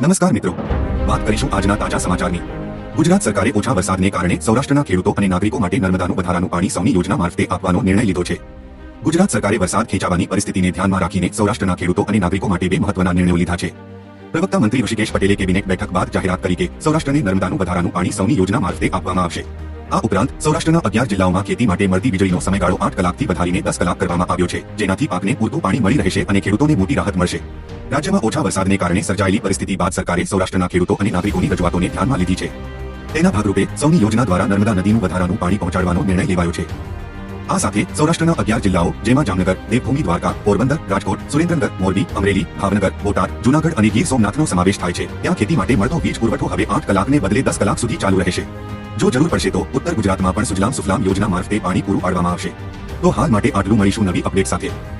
નમસ્કાર મિત્રો. વાત કરીશું આજના તાજા સમાચારની. ગુજરાત સરકારે ઓછા વરસાદને કારણે સૌરાષ્ટ્રના ખેડૂતો અને નાગરિકો માટે નર્મદાનું વધારાનું પાણી સૌની યોજના મારફતે આપવાનો નિર્ણય લીધો છે. ગુજરાત સરકારે વરસાદ ખેંચાવાની પરિસ્થિતિને ધ્યાનમાં રાખીને સૌરાષ્ટ્રના ખેડૂતો અને નાગરિકો માટે બે મહત્વના નિર્ણયો લીધા છે. પ્રવક્તા મંત્રી ઋષિકેશ પટેલે કેબિનેટ બેઠક બાદ જાહેરાત કરી કે સૌરાષ્ટ્રને નર્મદાનું વધારાનું પાણી સૌની યોજના મારફતે આપવામાં આવશે. આ ઉપરાંત સૌરાષ્ટ્રના અગિયાર જિલ્લાઓમાં ખેતી માટે મળતી વીજળીનો સમયગાળો આઠ કલાકથી વધારીને દસ કલાક કરવામાં આવ્યો છે, જેનાથી પાકને પૂરતું પાણી મળી રહેશે અને ખેડૂતોને મોટી રાહત મળશે. રાજ્યમાં ઓછા વરસાદને કારણે સર્જાયેલી પરિસ્થિતિ બાદ સરકારે સૌરાષ્ટ્રના ખેડૂતો અને નાગરિકોની રજૂઆતોને ધ્યાનમાં લીધી છે. તેના ભાગરૂપે સૌની યોજના દ્વારા નર્મદા નદીનું વધારાનું પાણી પહોંચાડવાનો નિર્ણય લેવાયો છે. આ સાથે સૌરાષ્ટ્રના અગિયાર જિલ્લાઓ, જેમાં જામનગર, દેવભૂમિ, દ્વારકા, પોરબંદર, રાજકોટ, સુરેન્દ્રનગર, મોરબી, અમરેલી, ભાવનગર, બોટાદ, જુનાગઢ અને ગીર સોમનાથનો સમાવેશ થાય છે. ત્યાં ખેતી માટે મળતો વીજ પુરવઠો હવે આઠ કલાકને બદલે દસ કલાક સુધી ચાલુ રહેશે. જો જરૂર પડશે તો ઉત્તર ગુજરાતમાં પણ સુજલામ સુફલામ યોજના મારફતે પાણી પૂરું પાડવામાં આવશે. તો હાલ માટે આટલું મળીશું નવી અપડેટ સાથે.